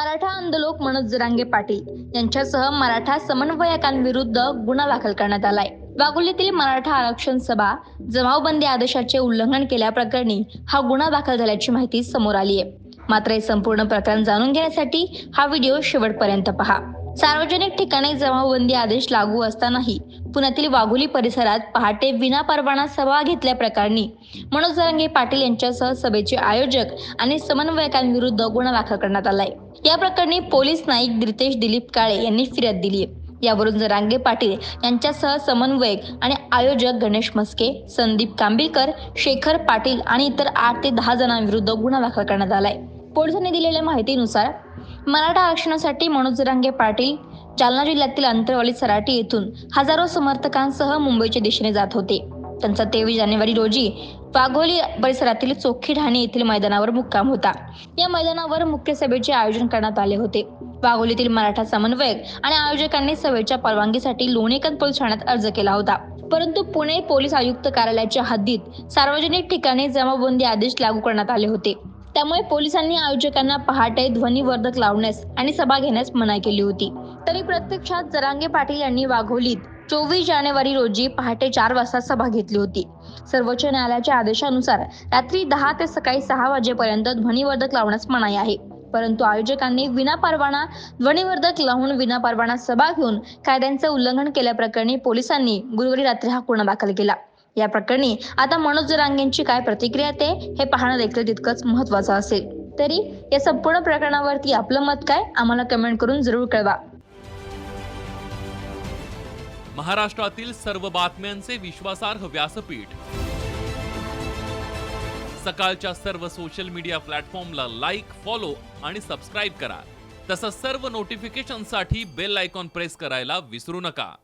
मराठा आंदोलक मनोज जरांगे पाटील यांच्यासह मराठा समन्वयकांविरुद्ध गुन्हा दाखल करण्यात आलाय. वाघोलीतील मराठा आरक्षण सभा जमावबंदी आदेशाचे उल्लंघन केल्याप्रकरणी हा गुन्हा दाखल झाल्याची माहिती समोर आली आहे मात्र हे संपूर्ण प्रकरण जाणून घेण्यासाठी हा व्हिडिओ शेवटपर्यंत पहा. सार्वजनिक ठिकाणी जमावबंदी आदेश लागू असतानाही पुण्यातील वाघोली परिसरात पहाटे विना परवाना सभा घेतल्याप्रकरणी मनोज जरांगे पाटील यांच्यासह सभेचे आयोजक आणि समन्वयकांविरुद्ध गुन्हा दाखल करण्यात आलाय. या प्रकरणी पोलीस नाईक दितेश दिलीप काळे यांनी फिर्याद दिली आहे यावरून जरांगे पाटील यांच्यासह समन्वयक आणि आयोजक गणेश मस्के संदीप कांबिलकर शेखर पाटील आणि इतर आठ ते दहा जणांविरुद्ध गुन्हा दाखल करण्यात आलाय. पोलिसांनी दिलेल्या माहितीनुसार मराठा आरक्षणासाठी मनोज जरांगे पाटील जालना जिल्ह्यातील अंतरवाली सराटी येथून हजारो समर्थकांसह मुंबईच्या दिशेने जात होते. त्यांचा तेवीस जानेवारी रोजी वाघोली परिसरातील चोखी ढाणे येथील मैदानावर मुक्काम होता. या मैदानावर मुख्य सभेचे आयोजन करण्यात आले होते. वाघोलीतील मराठा समन्वयक आणि आयोजकांनी सभेच्या परवानगीसाठी लोणीकंद पोलीस ठाण्यात अर्ज केला होता. परंतु पुणे पोलीस आयुक्त कार्यालयाच्या हद्दीत सार्वजनिक ठिकाणी जमावबंदी आदेश लागू करण्यात आले होते. त्यामुळे पोलिसांनी आयोजकांना पहाटे ध्वनिवर्धक लावण्यास आणि सभा घेण्यास मनाई केली होती. तरी प्रत्यक्षात जरांगे पाटील यांनी वाघोलीत चोवीस जानेवारी रोजी पहाटे चार वाजता सभा घेतली होती. सर्वोच्च न्यायालयाच्या आदेशानुसार रात्री दहा ते सकाळी सहा वाजेपर्यंत ध्वनिवर्धक लावण्यास मनाई आहे. परंतु आयोजकांनी विनापरवाना ध्वनिवर्धक लावून विनापरवाना सभा घेऊन कायद्यांचे उल्लंघन केल्याप्रकरणी पोलिसांनी गुरुवारी रात्री हा गुन्हा दाखल केला. या प्रकरणी आता मनोज जरांगेंची काय प्रतिक्रिया ते हे पाहणं देखील तितकंच महत्वाचं असेल. तरी या संपूर्ण प्रकरणावरती आपलं मत काय? आम्हाला कमेंट करून जरूर कळवा. महाराष्ट्रातील सर्व बातम्यांचे विश्वासार्ह व्यासपीठ. सकाळच्या सर्व सोशल मीडिया प्लॅटफॉर्मला लाईक फॉलो आणि सबस्क्राईब करा. तसंच सर्व नोटिफिकेशनसाठी बेल आयकॉन प्रेस करायला विसरू नका.